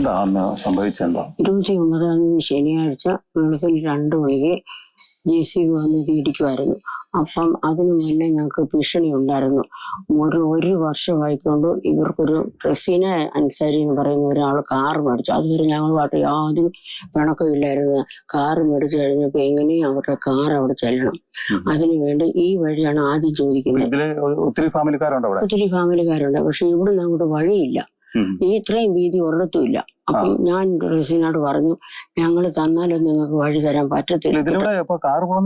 എന്താ അന്ന് സംഭവിച്ചെന്താ ഇരുപത്തി ഒമ്പതാം തീയതി ശനിയാഴ്ച വെളുപ്പിന് രണ്ടു മണിക്ക് ജെ സി ബി വന്ന് തീടിക്കുമായിരുന്നു അപ്പം അതിനു മുന്നേ ഞങ്ങൾക്ക് ഭീഷണി ഉണ്ടായിരുന്നു. ഒരു ഒരു വർഷമായിക്കൊണ്ട് ഇവർക്കൊരു റസീന അൻസാരി എന്ന് പറയുന്ന ഒരാൾ കാർ മേടിച്ചു. അതുവരെ ഞങ്ങളുമായിട്ട് യാതൊരു പിണക്കം ഇല്ലായിരുന്നു. കാർ മേടിച്ചു കഴിഞ്ഞപ്പോൾ എങ്ങനെയും അവരുടെ കാർ അവിടെ ചെല്ലണം? അതിനുവേണ്ടി അതിനു വേണ്ടി ഈ വഴിയാണ് ആദ്യം ചോദിക്കുന്നത്. ഒത്തിരി ഫാമിലിക്കാരുണ്ട് ഒത്തിരി ഫാമിലിക്കാരുണ്ട്. പക്ഷെ ഇവിടുന്ന് അങ്ങോട്ട് വഴിയില്ല. ഈ ഇത്രയും വീതി ഒരിടത്തും ഇല്ല. അപ്പം ഞാൻ റസീനോട് പറഞ്ഞു ഞങ്ങൾ തന്നാലും നിങ്ങൾക്ക് വഴി തരാൻ പറ്റത്തില്ല.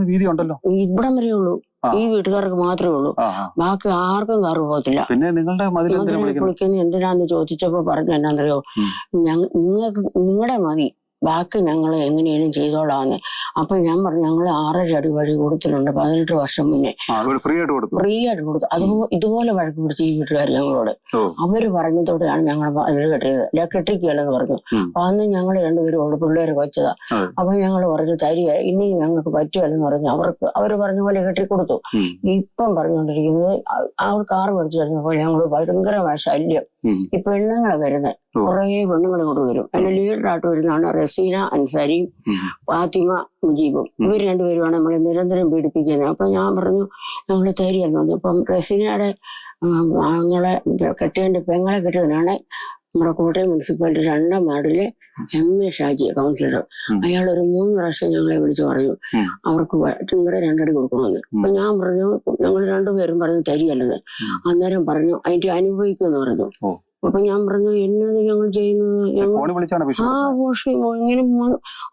വീതി ഉണ്ടല്ലോ. ഇവിടം വരെ ഉള്ളൂ. ഈ വീട്ടുകാർക്ക് മാത്രമേ ഉള്ളൂ. ബാക്കി ആർക്കും കാറ് പോകത്തില്ല. പിന്നെ നിങ്ങളുടെ എന്തിനാന്ന് ചോദിച്ചപ്പോ പറഞ്ഞു എന്നാന്നറിയോ? ഞങ്ങൾ നിങ്ങൾക്ക് നിങ്ങളുടെ മതി. ബാക്കി ഞങ്ങൾ എങ്ങനെയാണ് ചെയ്തോളാന്ന്. അപ്പൊ ഞാൻ പറഞ്ഞു ഞങ്ങൾ ആറര അടി വഴി കൊടുത്തിട്ടുണ്ട് പതിനെട്ട് വർഷം മുന്നേ. ഫ്രീ ആയിട്ട് കൊടുത്തു. ഫ്രീ ആയിട്ട് കൊടുത്തു. അത് ഇതുപോലെ വഴക്ക് പിടിച്ച് ഈ വീട്ടുകാർ ഞങ്ങളോട് അവർ അവർ പറഞ്ഞതോടെയാണ് ഞങ്ങൾ അതിൽ കെട്ടിയത്. കെട്ടിക്കുകയല്ലെന്ന് പറഞ്ഞു. അപ്പൊ അന്ന് ഞങ്ങൾ രണ്ടുപേരും ഉള്ളു പിള്ളേർ വെച്ചതാ. അപ്പൊ ഞങ്ങൾ പറഞ്ഞു തരിക ഇനി ഞങ്ങൾക്ക് പറ്റുകയല്ലെന്ന് പറഞ്ഞു. അവർക്ക് അവർ പറഞ്ഞ പോലെ കെട്ടി കൊടുത്തു. ഇപ്പം പറഞ്ഞുകൊണ്ടിരിക്കുന്നത് ഒരു കാർ മേടിച്ചു കഴിഞ്ഞപ്പോൾ ഞങ്ങൾ ഭയങ്കരമായ ശല്യം. ഈ പെണ്ണുങ്ങളെ വരുന്നത്. കുറേ പെണ്ണുങ്ങൾ ഇങ്ങോട്ട് വരും. അതിന്റെ ലീഡറായിട്ട് വരുന്നതാണ് റസീന അൻസാരിയും. ഫാത്തിമ മുജീബും. ഇവർ രണ്ടുപേരുമാണ് നമ്മളെ നിരന്തരം പീഡിപ്പിക്കുന്നത്. അപ്പൊ ഞാൻ പറഞ്ഞു നമ്മൾ തരികയെന്ന് പറഞ്ഞു. അപ്പം റസീനയുടെ ഞങ്ങളെ കെട്ടിയതിന്റെ പെങ്ങളെ കെട്ടിയവനാണ് നമ്മുടെ കോട്ടയം മുനിസിപ്പാലിറ്റി രണ്ടാം വാർഡിലെ എം. എ. ഷാജി കൗൺസിലർ. അയാളൊരു അയാൾ ഒരു മൂന്ന് പ്രാവശ്യം ഞങ്ങളെ വിളിച്ചു പറഞ്ഞു അവർക്ക് നിങ്ങളുടെ രണ്ടടി കൊടുക്കണമെന്ന്. അപ്പൊ ഞാൻ പറഞ്ഞു ഞങ്ങൾ രണ്ടുപേരും പറഞ്ഞു തരികല്ലെന്ന്. അന്നേരം പറഞ്ഞു അതിന്റെ അനുഭവിക്കുമെന്ന് പറഞ്ഞു. അപ്പൊ ഞാൻ പറഞ്ഞു എന്നത് ഞങ്ങൾ ചെയ്യുന്നത്? ഞങ്ങൾ ആ പോഷി ഇങ്ങനെ.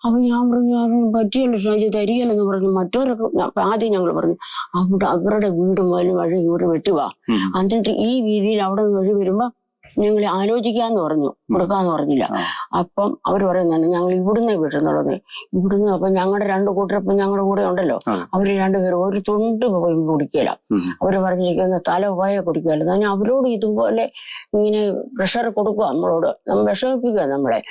അപ്പൊ ഞാൻ പറഞ്ഞു അതൊന്നും പറ്റിയല്ലോ ഷാജി തരികല്ലെന്ന് പറഞ്ഞു. മറ്റവരൊക്കെ ആദ്യം ഞങ്ങൾ പറഞ്ഞു അവിടെ അവരുടെ വീടും വലും വഴി ഇവർ വെട്ടുക എന്നിട്ട് ഈ വീതിയിൽ അവിടെ നിന്ന് വഴി വരുമ്പോ ഞങ്ങൾ ആലോചിക്കാന്ന് പറഞ്ഞു. കൊടുക്കാന്ന് പറഞ്ഞില്ല. അപ്പം അവർ പറയുന്നതാണ് ഞങ്ങൾ ഇവിടുന്ന് വിട്ടുന്നുള്ളത് ഇവിടുന്ന് അപ്പൊ ഞങ്ങളുടെ രണ്ട് കൂട്ടരപ്പം ഞങ്ങളുടെ കൂടെ ഉണ്ടല്ലോ. അവർ രണ്ടുപേരും ഒരു തുണ്ട് പോയി കുടിക്കല. ഉം. അവർ പറഞ്ഞിരിക്കുന്ന തല പോയ കുടിക്കുകയല്ല ഞാൻ അവരോട് ഇതുപോലെ ഇങ്ങനെ പ്രഷർ കൊടുക്കുക നമ്മളോട്. നമ്മൾ വിഷമിപ്പിക്കുക നമ്മളെ.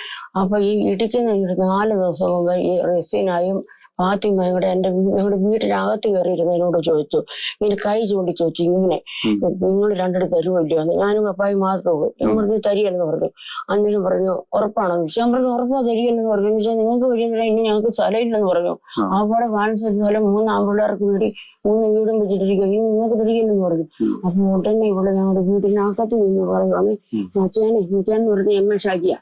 അപ്പൊ ഈ ഇടിക്കുന്ന നാല് ദിവസം മുമ്പ് ഈ റസീനായും ഫാത്തിമയും കൂടെ എന്റെ വീ- ഞങ്ങളുടെ വീട്ടിനകത്ത് കയറിയിരുന്ന് എന്നോട് ചോദിച്ചു. ഇങ്ങനെ കൈ ചൂണ്ടി ചോദിച്ചു ഇങ്ങനെ നിങ്ങൾ രണ്ടിടത്ത് തരുമല്ലോ എന്ന് ഞാനും പപ്പായി മാത്രമേ ഉള്ളൂ. ഞാൻ പറഞ്ഞു തരികയെന്ന് പറഞ്ഞു. അന്നേരം പറഞ്ഞു ഉറപ്പാണോ. ഞാൻ പറഞ്ഞു ഉറപ്പാ തരികയെന്ന് പറഞ്ഞു. എന്ന് വെച്ചാൽ നിങ്ങൾക്ക് വഴിയെന്നില്ല ഇനി ഞങ്ങൾക്ക് സ്ഥലമില്ലെന്ന് പറഞ്ഞു. അവിടെ കാണിച്ചത് സ്ഥലം മൂന്ന് ആമ്പിള്ളേർക്ക് വീട് മൂന്ന് വീടും വെച്ചിട്ടിരിക്കുക ഇനി നിങ്ങൾക്ക് തരികയില്ലെന്ന് പറഞ്ഞു. അപ്പൊ ഉടനെ ഇവിടെ ഞങ്ങളുടെ വീട്ടിനകത്ത് നിന്ന് പറയുവാണ്. മച്ചാനെ മച്ചാൻ എന്ന് പറഞ്ഞ എം എ ഷാക്കിയ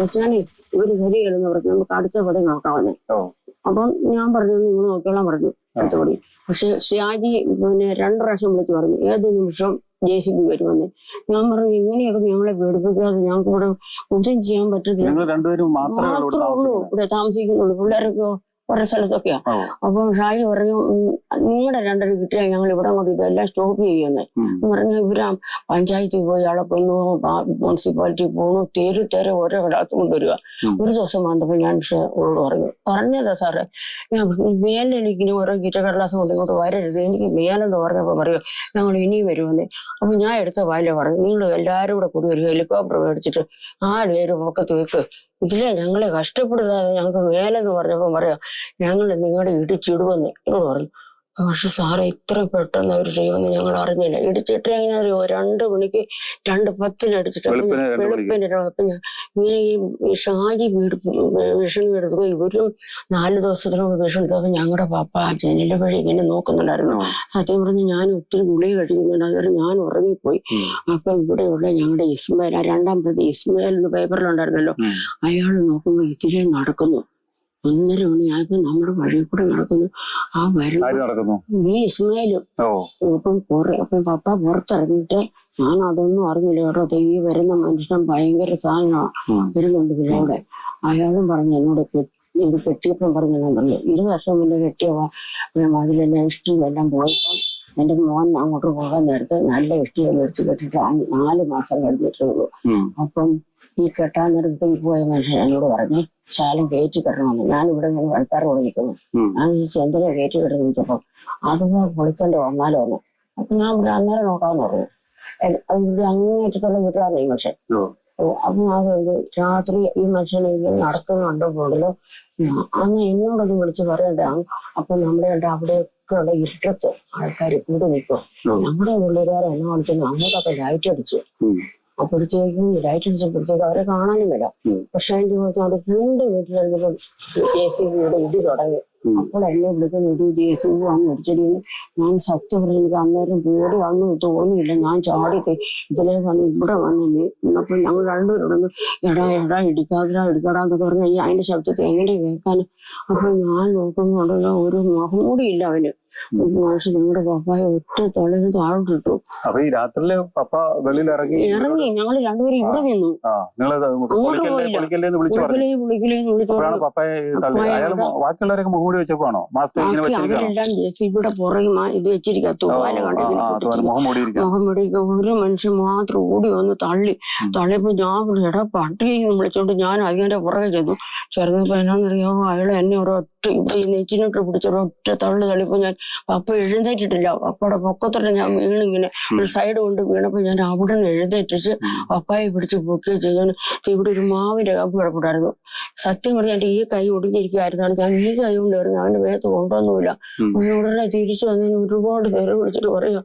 മച്ചാനെ ഇവർ ശരിയല്ലെന്ന് പറഞ്ഞു. നമുക്ക് അടുത്ത പടി നോക്കാമെന്ന് ഓ. അപ്പം ഞാൻ പറഞ്ഞു നിങ്ങൾ നോക്കിയോളാൻ പറഞ്ഞു അടുത്ത പടി. പക്ഷെ ഷിയാജി പിന്നെ രണ്ടു പ്രാവശ്യം വിളിച്ചു പറഞ്ഞു ഏത് നിമിഷം ജെ സി ബി വരുമെന്ന് ഞാൻ പറഞ്ഞു ഇങ്ങനെയൊക്കെ ഞങ്ങളെ പേടിപ്പിക്കാതെ ഞങ്ങൾക്ക് ഇവിടെ ഒന്നും ചെയ്യാൻ പറ്റത്തില്ല. മാത്രമേ ഉള്ളൂ ഇവിടെ മാത്രമേ ഉള്ളൂ ഇവിടെ താമസിക്കുന്നുള്ളൂ. പിള്ളേരൊക്കെ ഓരോ സ്ഥലത്തൊക്കെയാ. അപ്പൊ ഷാജി പറഞ്ഞു നിങ്ങളുടെ രണ്ടര കിട്ടിയാൽ ഞങ്ങൾ ഇവിടെ അങ്ങോട്ട് ഇതെല്ലാം സ്റ്റോപ്പ് ചെയ്യുമെന്ന്. ഉം. എന്ന് പറഞ്ഞാൽ ഇവരാ പഞ്ചായത്തിൽ പോയി അളക്കുന്നു മുനിസിപ്പാലിറ്റി പോണു തേര് തേരെ ഓരോ ഇടത്ത് കൊണ്ടുവരിക. ഒരു ദിവസം വന്നപ്പോൾ ഞാൻ ഷോളോട് പറഞ്ഞു പറഞ്ഞതാ സാറേ ഞാൻ മേലെ എനിക്ക് ഓരോ കീറ്റക്കടലാസം കൊണ്ട് ഇങ്ങോട്ട് വരരുത്. എനിക്ക് മേലെന്ന് പറഞ്ഞപ്പോ പറയും ഞങ്ങൾ ഇനിയും വരുമെന്ന്. അപ്പൊ ഞാൻ എടുത്ത വായില പറഞ്ഞു നിങ്ങൾ എല്ലാവരും കൂടെ കൂടി ഒരു ഹെലികോപ്റ്റർ മേടിച്ചിട്ട് ആ പേര് പൊക്കത്ത് വെക്ക്. ഇതിലെ ഞങ്ങളെ കഷ്ടപ്പെടുത്താതെ ഞങ്ങൾക്ക് മേലെന്ന് പറഞ്ഞപ്പോ പറയാം ഞങ്ങൾ നിങ്ങളുടെ ഇടിച്ചിടുവെന്ന്. എന്നോട് പറഞ്ഞു. പക്ഷെ സാറേ ഇത്ര പെട്ടെന്ന് അവർ ചെയ്യുമെന്ന് ഞങ്ങൾ അറിഞ്ഞില്ല. ഇടിച്ചിട്ട് എങ്ങനെ അറിയോ രണ്ട് മണിക്ക് രണ്ട് പത്തിന് അടിച്ചിട്ട് വെളുപ്പിന് അപ്പൊ ഞാൻ ഇങ്ങനെ ഈ ഷാജി വീട് വിഷൻ എടുക്കുക ഇവരും നാല് ദിവസത്തിനൊക്കെ ഭീഷണി എടുക്കുക അപ്പൊ ഞങ്ങളുടെ പാപ്പ ആ ജനലിന്റെ വഴി ഇങ്ങനെ നോക്കുന്നുണ്ടായിരുന്നു. സത്യം പറഞ്ഞ് ഞാൻ ഒത്തിരി ഗുളി കഴിക്കുന്നുണ്ട്. അതുവരെ ഞാൻ ഉറങ്ങിപ്പോയി. അപ്പൊ ഇവിടെയുള്ള ഞങ്ങളുടെ ഇസ്മായിൽ ആ രണ്ടാം പ്രതി ഇസ്മായിൽ എന്ന് പേപ്പറിലുണ്ടായിരുന്നല്ലോ. അയാൾ നോക്കുമ്പോൾ ഇത്തിരി നടക്കുന്നു. ഒന്നര മണിയായപ്പോ നമ്മുടെ വഴി കൂടെ നടക്കുന്നു. ആ വരുന്ന ഈ ഇസ്മായിലും. ഓ. ഇപ്പം കുറെ അപ്പം പപ്പ പുറത്തിറങ്ങിയിട്ട് ഞാൻ അതൊന്നും അറിഞ്ഞില്ല കേട്ടോ ഈ വരുന്ന മനുഷ്യൻ ഭയങ്കര സാധനമാണ് ഉം. വരുന്നുണ്ട് പിന്നെ അവിടെ. അയാളും പറഞ്ഞു എന്നോട് ഇത് കെട്ടിയപ്പം പറഞ്ഞു പറഞ്ഞു ഇരു വർഷം മുന്നേ കെട്ടിയപ്പോ അതിലെല്ലാം ഇഷ്ടം എല്ലാം പോയപ്പോ എന്റെ മോൻ അങ്ങോട്ട് പോകാൻ നേരത്ത് നല്ല ഇഷ്ടം മേടിച്ച് കെട്ടിട്ട് നാല് മാസം കഴിഞ്ഞിട്ടേ ഉള്ളൂ. അപ്പം ഈ കെട്ടാൻ നേരത്ത് ഈ പോയ മനുഷ്യൻ എന്നോട് പറഞ്ഞു ശാലം കയറ്റി കെട്ടണമെന്ന്. ഞാൻ ഇവിടെ നിന്ന് വഴക്കാരോട് നിൽക്കുന്നു. ഞാൻ ചെന്തിനെ എന്തിനാ കയറ്റി കിടന്നു ചോദിച്ചപ്പോ അതൊന്ന് പൊളിക്കേണ്ടി വന്നാലോ എന്ന് അപ്പൊ ഞാൻ ഇവിടെ അന്നേരം നോക്കാന്ന് പറഞ്ഞു. അത് ഇവിടെ അങ്ങേറ്റത്തുള്ള വീട്ടിലാണ് ഈ മനുഷ്യൻ. അപ്പൊ ഞാൻ കരുതി രാത്രി ഈ മനുഷ്യനെ നടക്കുന്നുണ്ടോ കൂടുതലോ അന്ന് എന്നോടൊന്ന് വിളിച്ച് പറയണ്ട. അപ്പൊ നമ്മുടെ ഉണ്ട് അവിടെയൊക്കെ ഉള്ള ഇരുട്ടത്ത് ആൾക്കാർ കൂടി നിൽക്കും. നമ്മുടെ ഉള്ളിലാരെ എന്നെ വിളിക്കുന്നു അങ്ങോട്ടൊക്കെ ലൈറ്റ് അടിച്ചു. അപ്പോഴത്തേക്കും ലൈറ്റ് അടിച്ചപ്പോഴത്തേക്ക് അവരെ കാണാനും വരാം. പക്ഷേ അതിന്റെ പുറത്ത് അവിടെ രണ്ട് വീട്ടിൽ കഴിഞ്ഞപ്പോൾ എ സി ബിയുടെ ഇടി തുടങ്ങി. അപ്പോൾ എന്നെ വിളിക്കുന്ന ഇടി എ സി ബി വന്ന് അടിച്ചടി ഞാൻ സത്യം പറഞ്ഞു എനിക്ക് അന്നേരം പേടി പേടിയാണെന്ന് തോന്നിയില്ല. ഞാൻ ചാടി ഇതിലേക്ക് ഇതിലേ വന്ന് ഇവിടെ വന്നു നിന്നപ്പോൾ ഞങ്ങൾ രണ്ടുപേരോടൊന്ന് എടാ എടാ ഇടിക്കാതിരാ ഇടിക്കടാ എന്നൊക്കെ പറഞ്ഞു കഴിഞ്ഞാൽ അതിന്റെ ശബ്ദത്തെ എങ്ങനെ കേൾക്കാൻ അപ്പൊ ഞാൻ നോക്കുന്നുണ്ടല്ലോ ഒരു മുഖം കൂടിയില്ല അവന്. ഒരു ഞങ്ങളുടെ പപ്പായ ഒറ്റ തള്ളിന് താഴോട്ടിട്ടു അപ്പൊ ഈ രാത്രിയിൽ പപ്പ വെളിയിൽ ഇറങ്ങി. ഇറങ്ങി ഞങ്ങൾ രണ്ടുപേരും ഇവിടെ നിന്നു. ബാക്കിയുള്ളവരൊക്കെ മാസ്ക് അവരെല്ലാം ഇവിടെ പുറകെ മാ- ഇത് വെച്ചിരിക്കുക തൂവാല കണ്ടെങ്കിൽ മുഖം മെടിക്കുക ഒരു മനുഷ്യൻ മാത്രം ഓടി വന്ന് തള്ളി. തള്ളിയപ്പോ ഞാൻ എടാ പട്ടി വിളിച്ചോണ്ട് ഞാൻ അതിന്റെ പുറകെ ചെന്നു. ചെറുന്നപ്പോ എന്നാന്നറിയാമോ അയാൾ എന്നെ ഒരൊറ്റ നെച്ചിനിട്ട് പിടിച്ച ഒറ്റ തള്ളു തള്ളിപ്പോ ഞാൻ പപ്പ എഴുന്നേറ്റിട്ടില്ല. പപ്പയുടെ പൊക്കത്തോടെ ഞാൻ വീണിങ്ങനെ ഒരു സൈഡ് കൊണ്ട് വീണപ്പോ ഞാൻ അവിടെ നിന്ന് എഴുന്നേറ്റിച്ച് പപ്പായെ പിടിച്ച് പൊക്കുകയും ചെയ്യാൻ ഇവിടെ ഒരു മാവിന്റെ കമ്പ് കിടപ്പുണ്ടായിരുന്നു. സത്യം പറഞ്ഞാൽ എന്റെ ഈ കൈ ഒടിഞ്ഞിരിക്കുകയായിരുന്നു ഞാൻ ഈ കൈ കൊണ്ട് എറിഞ്ഞു അവന്റെ വേഗത്ത്. അവൻ ഉടനെ തിരിച്ചു വന്ന് ഒരുപാട് പേര് വിളിച്ചിട്ട് പറയാ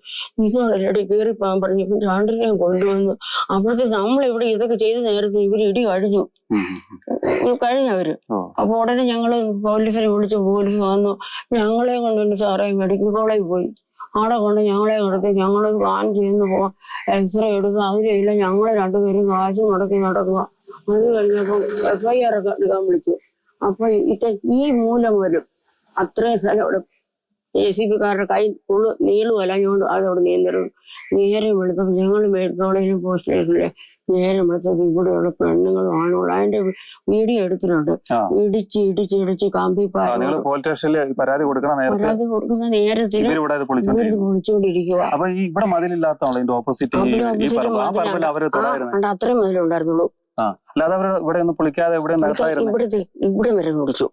ഇതാണല്ലേ കയറി പറഞ്ഞു. രണ്ടിനെയും കൊണ്ടുവന്നു അപ്പോഴത്തെ നമ്മളിവിടെ ഇതൊക്കെ ചെയ്ത നേരത്തെ ഇവർ ഇടി കഴിഞ്ഞു. കഴിഞ്ഞവര്. അപ്പൊ ഉടനെ ഞങ്ങൾ പോലീസിനെ വിളിച്ചു പോലീസ് വന്നു. ഞങ്ങളെ കൊണ്ടുവന്ന് സാറേ മെഡിക്കൽ കോളേജിൽ പോയി. അവിടെ കൊണ്ട് ഞങ്ങളെ കിടത്തി ഞങ്ങൾ സ്കാൻ ചെയ്യുന്നു പോവാം. എക്സ്റേ എടുക്കുക. അതിലില്ല ഞങ്ങൾ രണ്ടുപേരും കാശ് മുടക്കി നടക്കുക. അത് കഴിഞ്ഞപ്പോൾ എഫ്ഐആർ ഐ ആർ ഒക്കെ എടുക്കാൻ വിളിച്ചു. അപ്പൊ ഇത് ഈ മൂലം വരും. അത്രയും സ്ഥലം എ സി പിക്കാരുടെ കൈ ഉള്ളു നീളു അലഞ്ഞുകൊണ്ട് അതോട് നീന്തലും നേരെ വെളുത്തപ്പോൾ ഞങ്ങൾ മെഡിക്കൽ പോസ്റ്റ് സ്റ്റേഷനിലെ നേരെ വെളുത്തപ്പോൾ ഇവിടെയുള്ള പെണ്ണുങ്ങളും ആണുങ്ങളും അതിന്റെ വീഡിയോ എടുത്തിട്ടുണ്ട്. ഇടിച്ച് ഇടിച്ച് ഇടിച്ച് കമ്പി പരാതി നേരത്തെ കൊടുക്കുന്ന നേരത്തിൽ തൊടായിരുന്നു ഉണ്ട് അത്രയും മുതലുണ്ടായിരുന്നുള്ളൂ. ആ. അല്ലാതെ അവർ ഇവിടെ ഒന്നും പൊളിക്കാതെ ഇവിടെ ഇവിടുത്തെ ഇവിടെ വരെ കുടിച്ചു.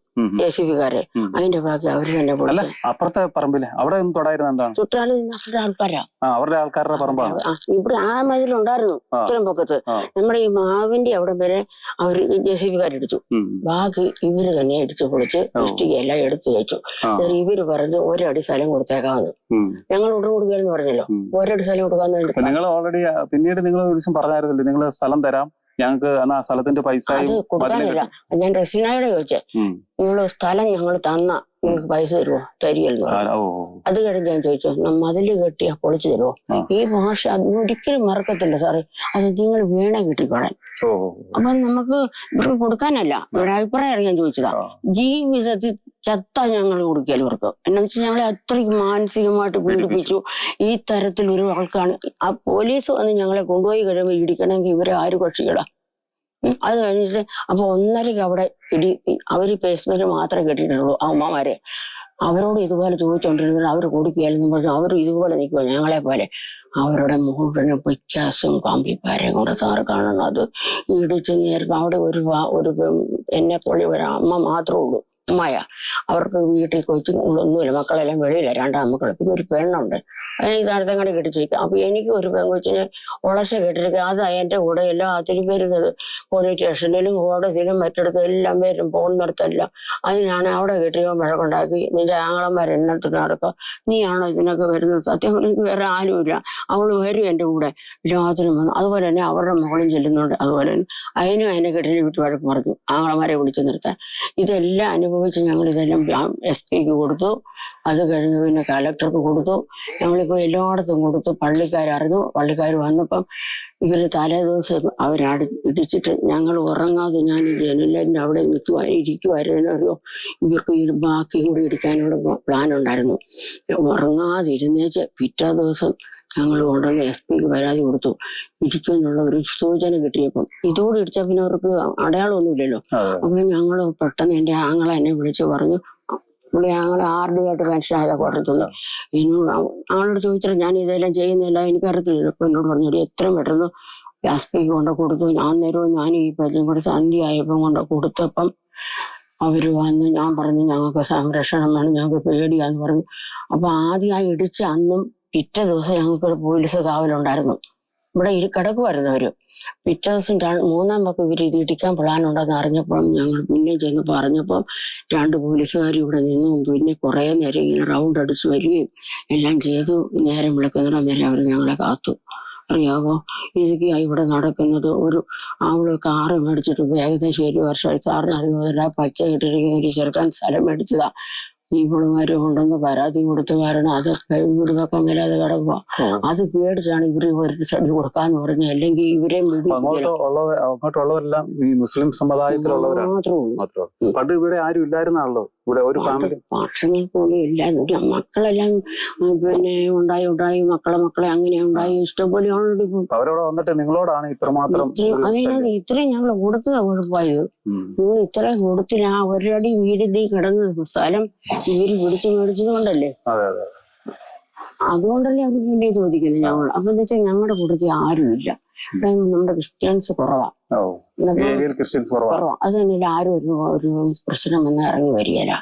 എ സി പിക്കാരെ അതിന്റെ ബാക്കി അവർ തന്നെ അല്ല അപ്പുറത്തെ പറമ്പിൽ? അവിടെ ഒന്നും തൊടായിരുന്നു എന്താണ്? ചുറ്റാലും നിന്ന ആൾക്കാരാ. അവരുടെ ആൾക്കാരുടെ പറമ്പാണ്. ഇവിടെ ആ മതിലുണ്ടായിരുന്നു ഉണ്ടായിരുന്നു ഇത്രയും പൊക്കത്ത്. നമ്മുടെ ഈ മാവിന്റെ അവിടെ വരെ അവർ ജെ സി ബിക്കാരടിച്ചു ബാക്കി ഇവർ തന്നെ അടിച്ചു പൊളിച്ച്. ഇഷ്ടികയെല്ലാം എടുത്തു വെച്ചു. ഇവർ പറഞ്ഞ് ഒരടി സ്ഥലം കൊടുത്തേക്കാന്ന്. ഞങ്ങൾ ഉടൻ കൊടുക്കുകയെന്ന് പറഞ്ഞല്ലോ. ഒരടി സ്ഥലം കൊടുക്കാന്ന് നിങ്ങൾ ഓൾറെഡി പിന്നീട് നിങ്ങൾ ഒരു ദിവസം പറഞ്ഞായിരുന്നില്ലേ നിങ്ങൾ സ്ഥലം തരാം ഞങ്ങൾക്ക് എന്നാ ആ സ്ഥലത്തിന്റെ പൈസ ഞാൻ റസീനയോട് ചോദിച്ചേ. ഉം. സ്ഥലം ഞങ്ങൾ തന്ന. നിങ്ങൾക്ക് പൈസ തരുമോ ഓ അത് കഴിഞ്ഞ് ഞാൻ ചോദിച്ചു മതിൽ കെട്ടിയാ പൊളിച്ചു തരുമോ ഈ ഭാഷ ഒരിക്കലും മറക്കത്തില്ല സാറേ. അത് നിങ്ങൾ വീണ കിട്ടിക്കോളാൻ അപ്പൊ നമുക്ക് ഇവർക്ക് കൊടുക്കാനല്ല. ഇവിടെ അഭിപ്രായം അറിയാൻ ചോദിച്ചതാ. ജീവിതത്തിൽ ചത്ത ഞങ്ങൾ കൊടുക്കിയാൽ ഇവർക്ക്. എന്നു വെച്ചാൽ ഞങ്ങളെ അത്രയ്ക്ക് മാനസികമായിട്ട് പീഡിപ്പിച്ചു. ഈ തരത്തിൽ ഒരു ആൾക്കാണ്. ആ പോലീസ് വന്ന് ഞങ്ങളെ കൊണ്ടുപോയി കഴിയുമ്പോൾ ഇടിക്കണമെങ്കിൽ ഇവരെ ആര് കക്ഷികളാ. അത് കഴിഞ്ഞിട്ട് അപ്പൊ ഒന്നരക്ക് അവിടെ ഇടി അവർ പേസ്മെന്റ് മാത്രമേ കേട്ടിട്ടുള്ളൂ ആ ഉമ്മമാരെ അവരോട് ഇതുപോലെ ചോദിച്ചുകൊണ്ടിരുന്നത് അവർ കൊടുക്കുകയല്ലെന്ന് പറഞ്ഞു അവർ ഇതുപോലെ നിൽക്കുക ഞങ്ങളെ പോലെ. അവരുടെ മുഴുവനും പിക്കാസും കമ്പിപ്പാരയും കൂടെ സാറ് കാണണം. അത് ഇടിച്ച് നേരം അവിടെ ഒരു ഒരു എന്നെ പോലെ ഒരു അമ്മ മാത്രമേ ഉള്ളൂ. ഉമ്മയ അവർക്ക് വീട്ടിൽ കൊച്ചുങ്ങളൊന്നുമില്ല മക്കളെല്ലാം വെളിയില്ല രണ്ടാം മക്കൾ പിന്നെ ഒരു പെണ്ണുണ്ട്. അതിനെ ഇതടുത്തങ്ങടെ കെട്ടിച്ചിരിക്കുക അപ്പൊ എനിക്ക് ഒരു പെൺകൊച്ചിനെ ഉളശ കെട്ടിരിക്കുക അതാ എന്റെ കൂടെ എല്ലാത്തിലും വരുന്നത് പോലീസ് സ്റ്റേഷനിലും കോടതിയിലും മറ്റിടത്തും എല്ലാം വരും. പോകുന്നിടത്തെല്ലാം അതിനാണ് അവിടെ കെട്ടിയോ മഴക്കുണ്ടാക്കി. നിന്റെ ആങ്ങളന്മാർ എന്നിട്ട് നടക്കുക നീയാണോ ഇതിനൊക്കെ വരുന്നത്? സത്യം പറഞ്ഞാൽ വേറെ ആരുമില്ല. അവൾ വരും എന്റെ കൂടെ. എല്ലാത്തിനും വന്നു. അതുപോലെ തന്നെ അവരുടെ മകളും ചെല്ലുന്നുണ്ട്. അതുപോലെ തന്നെ അതിനും അതിനെ കെട്ടിന് വിട്ട് വഴക്ക് പറഞ്ഞു ആങ്ങളമാരെ വിളിച്ചു നിർത്താൻ. ഇതെല്ലാം അനുഭവിച്ച് ഞങ്ങൾ ഇതെല്ലാം എസ് പിക്ക് കൊടുത്തു. അത് കഴിഞ്ഞ് പിന്നെ കലക്ടർക്ക് കൊടുത്തു. ഞങ്ങളിപ്പോൾ എല്ലായിടത്തും കൊടുത്തു. പള്ളിക്കാരറിഞ്ഞു. പള്ളിക്കാർ വന്നപ്പം ഇവർ തലേ ദിവസം അവരടി ഇടിച്ചിട്ട് ഞങ്ങൾ ഉറങ്ങാതെ ഞാൻ ജനലിന്റെ അവിടെ നിൽക്കുവാൻ ഇരിക്കുമായിരുന്നു അറിയോ ഇവർക്ക് ഈ ബാക്കി കൂടി ഇടിക്കാനുള്ള പ്ലാൻ ഉണ്ടായിരുന്നു ഉറങ്ങാതെ ഇരുന്നേച്ച് പിറ്റേ ദിവസം ഞങ്ങൾ ഉടനെ എസ് പിക്ക് പരാതി കൊടുത്തു. ഇടിക്കുന്നുള്ള ഒരു സൂചന കിട്ടിയപ്പം. ഇതോട് ഇടിച്ചാൽ പിന്നെ അവർക്ക് അടയാളമൊന്നുമില്ലല്ലോ. അപ്പൊ ഞങ്ങൾ പെട്ടെന്ന് എന്റെ ആങ്ങളെ എന്നെ വിളിച്ചു പറഞ്ഞു പുള്ളി ഞങ്ങൾ ആർ ഡി ആയിട്ട് പെൻഷൻ ആയതാ കൊടുത്തുനിന്ന് എന്നോട് ആളോട് ചോദിച്ചിട്ട് ഞാൻ ഇതെല്ലാം ചെയ്യുന്നില്ല എനിക്കറിയത്തില്ല ഇപ്പൊ എന്നോട് പറഞ്ഞു "എടി, എത്രയും പെട്ടെന്ന് യാസ്പിക്ക് കൊണ്ട് കൊടുത്തു. ഞാൻ നേരവും ഞാൻ ഈ പല്ലും കൂടെ സന്ധി ആയപ്പം കൊണ്ട് കൊടുത്തപ്പം അവർ വന്ന് ഞാൻ പറഞ്ഞു ഞങ്ങൾക്ക് സംരക്ഷണം വേണം ഞങ്ങൾക്ക് പേടിയാന്ന് പറഞ്ഞു. അപ്പൊ ആദ്യം ആ ഇടിച്ച അന്നും പിറ്റേ ദിവസം ഞങ്ങൾക്ക് പോലീസ് കാവലുണ്ടായിരുന്നു. ഇവിടെ ഇരു കിടക്കുമായിരുന്നു അവർ. പിറ്റേ ദിവസം മൂന്നാം പക്കം ഇവർ ഇത് ഇടിക്കാൻ പ്ലാൻ ഉണ്ടെന്ന് അറിഞ്ഞപ്പോൾ ഞങ്ങൾ പിന്നെ ചെന്ന് പറഞ്ഞപ്പം രണ്ട് പോലീസുകാർ ഇവിടെ നിന്നും. പിന്നെ കുറെ നേരം ഇങ്ങനെ റൗണ്ട് അടിച്ച് വരികയും എല്ലാം ചെയ്തു. നേരം വിളിക്കുന്നിടം വരെ അവർ ഞങ്ങളെ കാത്തു. അറിയാവോ ഇതൊക്കെയാ ഇവിടെ നടക്കുന്നത്. ഒരു ആവൾ കാറ് മേടിച്ചിട്ട് ഏകദേശം ഒരു വർഷമായി സാറിന് അറിയാതെ പച്ച കിട്ടിയിരിക്കുന്ന ഒരു ചെറുക്കാൻ സ്ഥലം മേടിച്ചതാ. ഇവളുമാര് കൊണ്ടൊന്ന് പരാതി കൊടുത്തു കാരണം അത് വീട് വെക്കാൻ മേലാതെ കിടക്കുക അത് പേടിച്ചാണ് ഇവർ ഒരു ചടി കൊടുക്കാന്ന് പറഞ്ഞു അല്ലെങ്കിൽ ഇവരെ അങ്ങോട്ടുള്ളവരെല്ലാം ഈ മുസ്ലിം സമുദായത്തിലുള്ളവരാണ്. മാത്രമേ ഉള്ളൂ. പണ്ട് ഇവിടെ ആരും ഇല്ലായിരുന്നാണല്ലോ. ഇവിടെ ഒരു ഫാമിലി ഭക്ഷണം പോലും ഇല്ല. എന്നിട്ട് മക്കളെല്ലാം പിന്നെ ഉണ്ടായി ഉണ്ടായി മക്കളെ മക്കളെ അങ്ങനെ ഉണ്ടായി. ഇഷ്ടംപോലെ അവരവിടെ വന്നിട്ട് നിങ്ങളോടാണ് ഇത്രമാത്രം അതിനകത്ത് ഇത്രയും ഞങ്ങൾ കൊടുത്തതാ കുഴപ്പമായത്. നിങ്ങൾ ഇത്രയും കൊടുത്തില്ല ആ ഒരടി വീടിന്റെ കിടന്ന് കിടന്ന സ്ഥലം ഇവർ പിടിച്ചു മേടിച്ചത് കൊണ്ടല്ലേ? അതെ അതെ. അതുകൊണ്ടല്ലേ അവർ വേണ്ടി ചോദിക്കുന്നത് ഞങ്ങൾ അപ്പൊ എന്താ വെച്ചാൽ ഞങ്ങളുടെ കൂട്ടത്തിൽ ആരുമില്ല. നമ്മുടെ ക്രിസ്ത്യൻസ് കുറവാ. ക്രിസ്ത്യൻസ് അത് തന്നെയല്ല ആരും ഒരു ഒരു പ്രശ്നം വന്ന് ഇറങ്ങി വരികയില്ല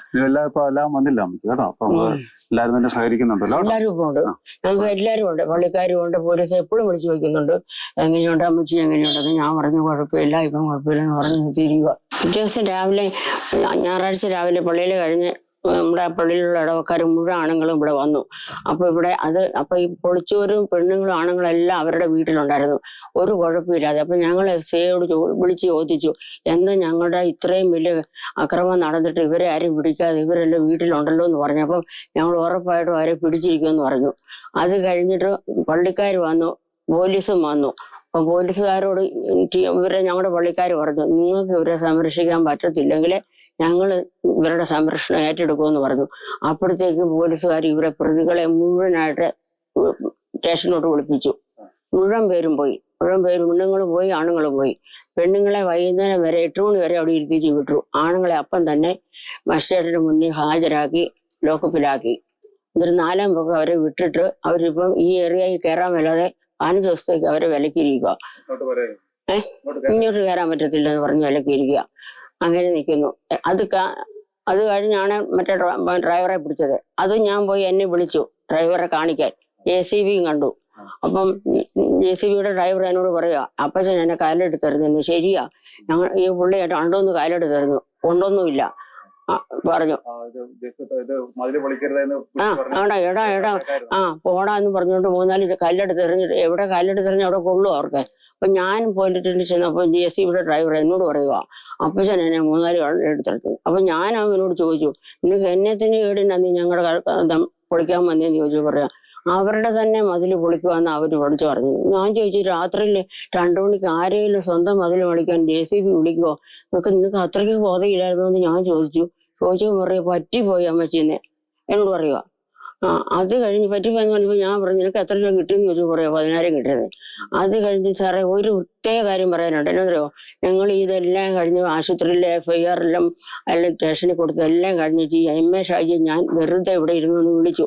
എല്ലാം വന്നില്ല കേട്ടോ? അപ്പൊ നമ്മൾ എല്ലാരും തന്നെ സഹകരിക്കുന്നുണ്ടല്ലോ ഇപ്പൊ ഉണ്ട്. ഞങ്ങൾക്ക് എല്ലാവരും ഉണ്ട്. പള്ളിക്കാരും ഉണ്ട്. പോലീസ് എപ്പോഴും വിളിച്ചു ചോദിക്കുന്നുണ്ട്. എങ്ങനെയുണ്ട് അമ്മച്ചി? എങ്ങനെയുണ്ടെന്ന് ഞാൻ പറഞ്ഞു കുഴപ്പമില്ല. ഇപ്പം കുഴപ്പമില്ല എന്ന് പറഞ്ഞു തിരിയുക പിറ്റേ ദിവസം രാവിലെ ഞായറാഴ്ച രാവിലെ പള്ളിയിൽ കഴിഞ്ഞ് നമ്മുടെ പള്ളിയിലുള്ള ഇടവക്കാർ മുഴുവൻ ആണുങ്ങളും ഇവിടെ വന്നു. അപ്പൊ ഇവിടെ അത് അപ്പൊ ഈ പൊളിച്ചോരും പെണ്ണുങ്ങളും ആണുങ്ങളും എല്ലാം അവരുടെ വീട്ടിലുണ്ടായിരുന്നു. ഒരു കുഴപ്പമില്ലാതെ. അപ്പൊ ഞങ്ങൾ എസ് ഐയോട് വിളിച്ച് ചോദിച്ചു എന്താ ഞങ്ങളുടെ ഇത്രയും വലിയ അക്രമം നടന്നിട്ട് ഇവരെ ആരും പിടിക്കാതെ ഇവരെല്ലാം വീട്ടിലുണ്ടല്ലോ എന്ന് പറഞ്ഞപ്പം ഞങ്ങൾ ഉറപ്പായിട്ടും അവരെ പിടിച്ചിരിക്കുമെന്ന് പറഞ്ഞു. അത് കഴിഞ്ഞിട്ട് പള്ളിക്കാർ വന്നു പോലീസും വന്നു. അപ്പൊ പോലീസുകാരോട് ഇവരെ ഞങ്ങളുടെ പള്ളിക്കാർ പറഞ്ഞു നിങ്ങൾക്ക് ഇവരെ സംരക്ഷിക്കാൻ പറ്റത്തില്ലെങ്കിൽ ഞങ്ങൾ ഇവരുടെ സംരക്ഷണം ഏറ്റെടുക്കുമെന്ന് പറഞ്ഞു. അപ്പോഴത്തേക്കും പോലീസുകാർ ഇവരെ പ്രതികളെ മുഴുവനായിട്ട് സ്റ്റേഷനോട്ട് വിളിപ്പിച്ചു. മുഴുവൻ പേരും പോയി. മുഴുവൻ പേരും പെണ്ണുങ്ങളും പോയി ആണുങ്ങളും പോയി. പെണ്ണുങ്ങളെ വൈകുന്നേരം വരെ എട്ട് മണി വരെ അവിടെ ഇരുത്തിച്ച് വിട്ടു. ആണുങ്ങളെ അപ്പം തന്നെ മജിസ്ട്രേറ്റിന് മുന്നിൽ ഹാജരാക്കി ലോക്കപ്പിലാക്കി. എന്നിട്ട് നാലാം പൊക്കെ അവരെ വിട്ടിട്ട് അവരിപ്പം ഈ ഏരിയയിൽ കയറാൻ മേലാതെ പതിനഞ്ച് ദിവസത്തേക്ക് അവരെ വിലക്കിയിരിക്കുക ഏഹ് ഇങ്ങോട്ട് കയറാൻ പറ്റത്തില്ല എന്ന് പറഞ്ഞ് വിലക്കിയിരിക്കുക അങ്ങനെ നിൽക്കുന്നു. അത് അത് കഴിഞ്ഞാണ് മറ്റേ ഡ്രൈവറെ പിടിച്ചത്. അത് ഞാൻ പോയി എന്നെ വിളിച്ചു ഡ്രൈവറെ കാണിക്കാൻ. ജെ സി ബിയും കണ്ടു. അപ്പം ജെ സി ബിയുടെ ഡ്രൈവർ എന്നോട് പറയുക അപ്പച്ചൻ എന്നെ കാലെടുത്ത് തരുന്നു ശരിയാ. ഞങ്ങൾ ഈ പുള്ളി രണ്ടൊന്ന് കാലെടുത്ത് തരുന്നു കൊണ്ടൊന്നുമില്ല. പറഞ്ഞു. ആ ആടാ എടാ എടാ. ആ പോടാ എന്ന് പറഞ്ഞുകൊണ്ട് മൂന്നാൽ കല്ലെടുത്ത് എറിഞ്ഞിട്ട് എവിടെ കല്ലെടുത്ത് എറിഞ്ഞ അവിടെ കൊള്ളു അവർക്ക്. അപ്പൊ ഞാൻ പോയിട്ട് ചെന്നപ്പോ ജി എസ് സിയുടെ ഡ്രൈവർ എന്നോട് പറയുക അപ്പച്ചൻ എന്നെ മൂന്നാൽ എടുത്തെടുത്തു. അപ്പൊ ഞാൻ അവനോട് ചോദിച്ചു നിനക്ക് എന്നത്തിന് കേടിനാ നീ ഞങ്ങളുടെ പൊളിക്കാൻ വന്നേന്ന് ചോദിച്ചു പറയാം. അവരുടെ തന്നെ മതിൽ പൊളിക്കുവാന്ന് അവർ പഠിച്ചു പറഞ്ഞു. ഞാൻ ചോദിച്ചു രാത്രിയിൽ രണ്ടു മണിക്ക് ആരെങ്കിലും സ്വന്തം മതിൽ പൊളിക്കാൻ ജെ സി ബി വിളിക്കുവോ? നിനക്ക് നിനക്ക് അത്രയ്ക്ക് ബോധയില്ലായിരുന്നു എന്ന് ഞാൻ ചോദിച്ചു. ചോദിച്ചു പറയുക പറ്റിപ്പോയി അമ്മച്ചീന്ന് എന്നോട് പറയുക ആ അത് കഴിഞ്ഞ് പറ്റിപ്പോയെന്ന് പറഞ്ഞപ്പോൾ ഞാൻ പറഞ്ഞു നിനക്ക് എത്ര രൂപ കിട്ടിയെന്ന് ചോദിച്ചു പറയാം പതിനായിരം കിട്ടിയത്. അത് കഴിഞ്ഞ് സാറേ ഒരു പ്രത്യേക കാര്യം പറയാനുണ്ട്. എന്നറിയോ ഞങ്ങൾ ഇതെല്ലാം കഴിഞ്ഞ് ആശുപത്രിയിലെ എഫ് ഐ ആർ എല്ലാം അല്ലെങ്കിൽ സ്റ്റേഷനിൽ കൊടുത്ത് എല്ലാം കഴിഞ്ഞിട്ട് എം എ ഷാജി ഞാൻ വെറുതെ ഇവിടെ ഇരുന്നു വിളിച്ചു.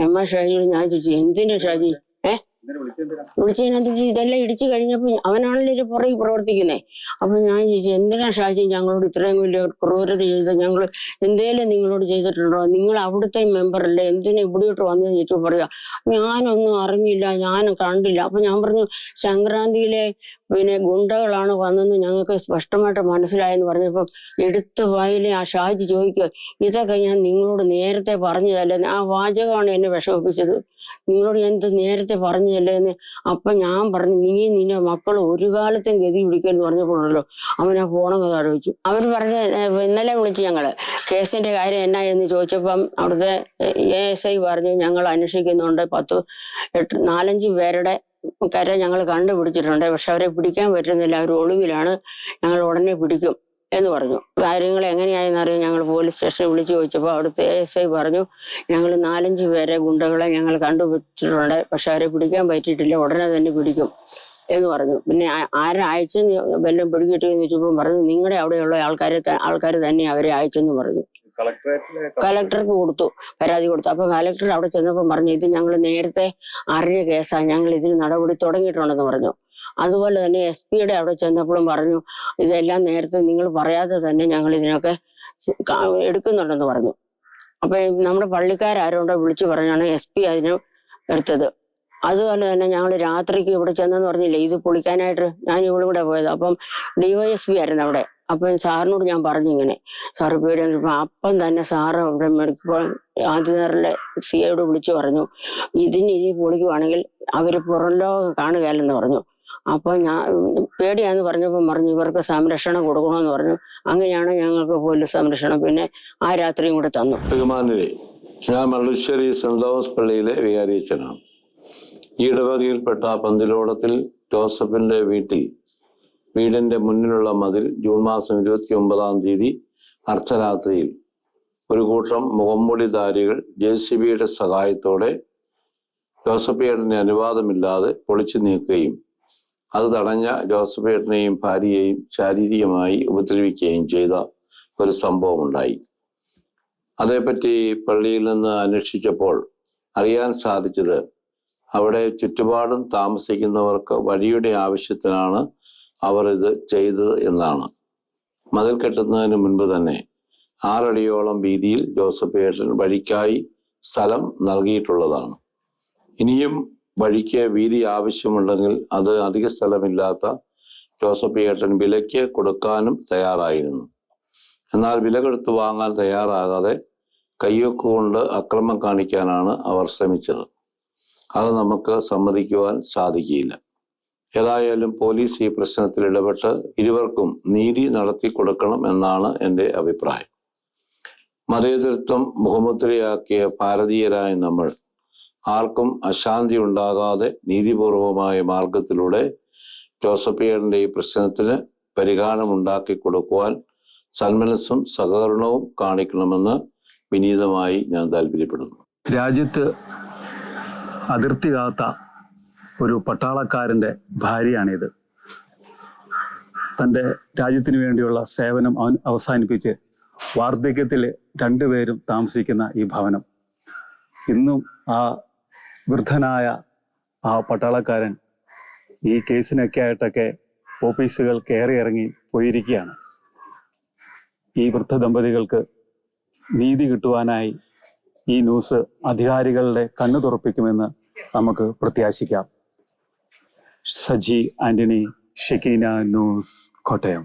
എം എ ഷാജിയോട് ഞാൻ ചോദിച്ചു എന്തിനാ ഷാജി? ഏ? വിളിച്ചതിനകത്ത് ഇതെല്ലാം ഇടിച്ചു കഴിഞ്ഞപ്പോൾ അവനാണല്ലോ ഇത് പുറകെ പ്രവർത്തിക്കുന്നേ. അപ്പൊ ഞാൻ ചോദിച്ചു എന്തിനാ ഷാജി ഞങ്ങളോട് ഇത്രയും വലിയ ക്രൂരത ചെയ്തത്? ഞങ്ങൾ എന്തേലും നിങ്ങളോട് ചെയ്തിട്ടുണ്ടോ? നിങ്ങൾ അവിടുത്തെ മെമ്പർ അല്ലേ? എന്തിനാ ഇവിടോട്ട് വന്നു ചോദിച്ചു പറയാ. ഞാനൊന്നും അറിഞ്ഞില്ല ഞാൻ കണ്ടില്ല. അപ്പൊ ഞാൻ പറഞ്ഞു സംക്രാന്തിയിലെ പിന്നെ ഗുണ്ടകളാണ് വന്നെന്ന് ഞങ്ങൾക്ക് സ്പഷ്ടമായിട്ട് മനസ്സിലായെന്ന് പറഞ്ഞപ്പം എടുത്ത വായിലെ ആ ഷാജി ചോദിക്കുക ഇതൊക്കെ ഞാൻ നിങ്ങളോട് നേരത്തെ പറഞ്ഞതല്ലേ? ആ വാചകമാണ് എന്നെ വിഷമിപ്പിച്ചത്. നിങ്ങളോട് ഞാൻ ഇത് നേരത്തെ പറഞ്ഞതല്ലേ? എന്ന് അപ്പൊ ഞാൻ പറഞ്ഞു നീ നിന്റെ മക്കൾ ഒരു കാലത്തും ഗതി പിടിക്കുമെന്ന് പറഞ്ഞപ്പോഴല്ലോ അവൻ ആ താഴെ വെച്ചു അവർ പറഞ്ഞ ഇന്നലെ വിളിച്ചു ഞങ്ങൾ. കേസിന്റെ കാര്യം എന്നാ എന്ന് ചോദിച്ചപ്പം അവിടുത്തെ എ എസ് ഐ പറഞ്ഞു ഞങ്ങൾ അന്വേഷിക്കുന്നുണ്ട്. പത്ത് എട്ട് നാലഞ്ച് പേരുടെ കര ഞങ്ങൾ കണ്ടുപിടിച്ചിട്ടുണ്ട്. പക്ഷെ അവരെ പിടിക്കാൻ പറ്റുന്നില്ല. അവർ ഒളിവിലാണ്. ഞങ്ങൾ ഉടനെ പിടിക്കും. എന്ന് പറഞ്ഞു. കാര്യങ്ങൾ എങ്ങനെയായെന്ന് അറിയാൻ ഞങ്ങൾ പോലീസ് സ്റ്റേഷനിൽ വിളിച്ചു ചോദിച്ചപ്പോൾ അവിടുത്തെ എസ് ഐ പറഞ്ഞു ഞങ്ങൾ നാലഞ്ച് പേരെ ഗുണ്ടകളെ ഞങ്ങൾ കണ്ടുപിടിച്ചിട്ടുണ്ട്. പക്ഷെ അവരെ പിടിക്കാൻ പറ്റിയിട്ടില്ല. ഉടനെ തന്നെ പിടിക്കും. എന്ന് പറഞ്ഞു. പിന്നെ ആ- ആരെ പിടികിട്ടു വല്ലതും പിടികിട്ടിയെന്ന് ചോദിച്ചപ്പോൾ പറഞ്ഞു നിങ്ങളുടെ അവിടെയുള്ള ആൾക്കാരെ ആൾക്കാർ തന്നെ അവരെ അയച്ചെന്ന് പറഞ്ഞു. കലക്ടർക്ക് കൊടുത്തു പരാതി കൊടുത്തു. അപ്പൊ കലക്ടർ അവിടെ ചെന്നപ്പോൾ പറഞ്ഞു ഇത് ഞങ്ങൾ നേരത്തെ അറിഞ്ഞ കേസാണ് ഞങ്ങൾ ഇതിന് നടപടി തുടങ്ങിയിട്ടുണ്ടെന്ന് പറഞ്ഞു. അതുപോലെ തന്നെ എസ് പിയുടെ അവിടെ ചെന്നപ്പോഴും പറഞ്ഞു ഇതെല്ലാം നേരത്തെ നിങ്ങൾ പറയാതെ തന്നെ ഞങ്ങൾ ഇതിനൊക്കെ എടുക്കുന്നുണ്ടെന്ന് പറഞ്ഞു. അപ്പൊ നമ്മുടെ പള്ളിക്കാരുണ്ടോ വിളിച്ചു പറഞ്ഞാണ് എസ് പി അതിന് എടുത്തത്. അതുപോലെ തന്നെ ഞങ്ങൾ രാത്രിക്ക് ഇവിടെ ചെന്നെന്ന് പറഞ്ഞില്ലേ ഇത് പൊളിക്കാനായിട്ട് ഞാൻ ഇവിടെ പോയത്. അപ്പം ഡിവൈഎസ് പി ആയിരുന്നു അവിടെ. അപ്പം സാറിനോട് ഞാൻ പറഞ്ഞു ഇങ്ങനെ. സാറ് പേടി അപ്പം തന്നെ സാറ് അവിടെ മെഡിക്കൽ ആദ്യനേറിലെ സി ഐയോട് വിളിച്ചു പറഞ്ഞു ഇതിന് ഇനി പൊളിക്കുവാണെങ്കിൽ അവർ പുറം ലോകം കാണുകയല്ലെന്ന് പറഞ്ഞു. അപ്പൊ ഞാൻ പേടിയാന്ന് പറഞ്ഞപ്പോൾ പറഞ്ഞു ഇവർക്ക് സംരക്ഷണം കൊടുക്കണമെന്ന് പറഞ്ഞു. അങ്ങനെയാണ് ഞങ്ങൾക്ക് പോലീസ് സംരക്ഷണം. പിന്നെ ആ രാത്രിയും കൂടെ തന്നു. ഞാൻ മള്ളുശ്ശേരി സെന്റ് തോമസ് പള്ളിയിലെ വികാരിയച്ഛനാണ് ഈ ഇടവകയിൽപ്പെട്ട പന്തിലോടത്തിൽ ജോസഫിന്റെ വീട്ടിൽ വീടിന്റെ മുന്നിലുള്ള മതിൽ ജൂൺ മാസം ഇരുപത്തി ഒമ്പതാം തീയതി അർദ്ധരാത്രിയിൽ. ഒരു കൂട്ടം മുഖംമൂടിധാരികൾ ജെ സി ബിയുടെ സഹായത്തോടെ ജോസഫേട്ടന്റെ അനുവാദമില്ലാതെ പൊളിച്ചു നീക്കുകയും അത് തടഞ്ഞ ജോസഫേട്ടനെയും ഭാര്യയെയും ശാരീരികമായി ഉപദ്രവിക്കുകയും ചെയ്ത ഒരു സംഭവം ഉണ്ടായി അതേപ്പറ്റി പള്ളിയിൽ നിന്ന് അന്വേഷിച്ചപ്പോൾ അറിയാൻ സാധിച്ചത് അവിടെ ചുറ്റുപാടും താമസിക്കുന്നവർക്ക് വഴിയുടെ ആവശ്യത്തിനാണ് അവർ ഇത് ചെയ്തത് എന്നാണ്. മതിൽ കെട്ടുന്നതിന് മുൻപ് തന്നെ ആറടിയോളം വീതിയിൽ ജോസഫ് ഏട്ടൻ വഴിക്കായി സ്ഥലം നൽകിയിട്ടുള്ളതാണ്. ഇനിയും വഴിക്ക് വീതി ആവശ്യമുണ്ടെങ്കിൽ അത് അധിക സ്ഥലമില്ലാത്ത ജോസഫ് ഏട്ടൻ വിലയ്ക്ക് കൊടുക്കാനും തയ്യാറായിരുന്നു. എന്നാൽ വില കൊടുത്ത് വാങ്ങാൻ തയ്യാറാകാതെ കയ്യൊക്കെ കൊണ്ട് അക്രമം കാണിക്കാനാണ് അവർ ശ്രമിച്ചത്. അത് നമുക്ക് സമ്മതിക്കുവാൻ സാധിക്കില്ല ഏതായാലും പോലീസ് ഈ പ്രശ്നത്തിൽ ഇടപെട്ട് ഇരുവർക്കും നീതി നടത്തി കൊടുക്കണം എന്നാണ് എന്റെ അഭിപ്രായം. മതേതൃത്വം മുഖമുദ്രയാക്കിയ ഭാരതീയരായ നമ്മൾ ആർക്കും അശാന്തി ഉണ്ടാകാതെ നീതിപൂർവമായ മാർഗത്തിലൂടെ ജോസഫിയറിന്റെ ഈ പ്രശ്നത്തിന് പരിഹാരം ഉണ്ടാക്കി കൊടുക്കുവാൻ സന്മനസ്സും സഹകരണവും കാണിക്കണമെന്ന് വിനീതമായി ഞാൻ താല്പര്യപ്പെടുന്നു. രാജ്യത്ത് അതിർത്തി കാത്ത ഒരു പട്ടാളക്കാരന്റെ ഭാര്യയാണിത്. തന്റെ രാജ്യത്തിന് വേണ്ടിയുള്ള സേവനം അവൻ അവസാനിപ്പിച്ച് വാർദ്ധക്യത്തിൽ രണ്ടുപേരും താമസിക്കുന്ന ഈ ഭവനം. ഇന്നും ആ വൃദ്ധനായ ആ പട്ടാളക്കാരൻ ഈ കേസിനൊക്കെ ആയിട്ടൊക്കെ ഓഫീസുകൾ കയറി ഇറങ്ങി പോയിരിക്കുകയാണ്. ഈ വൃദ്ധ ദമ്പതികൾക്ക് നീതി കിട്ടുവാനായി ഈ ന്യൂസ് അധികാരികളുടെ കണ്ണു തുറപ്പിക്കുമെന്ന് നമുക്ക് പ്രത്യാശിക്കാം. സജി ആന്റണി ഷെക്കീന ന്യൂസ് കോട്ടയം.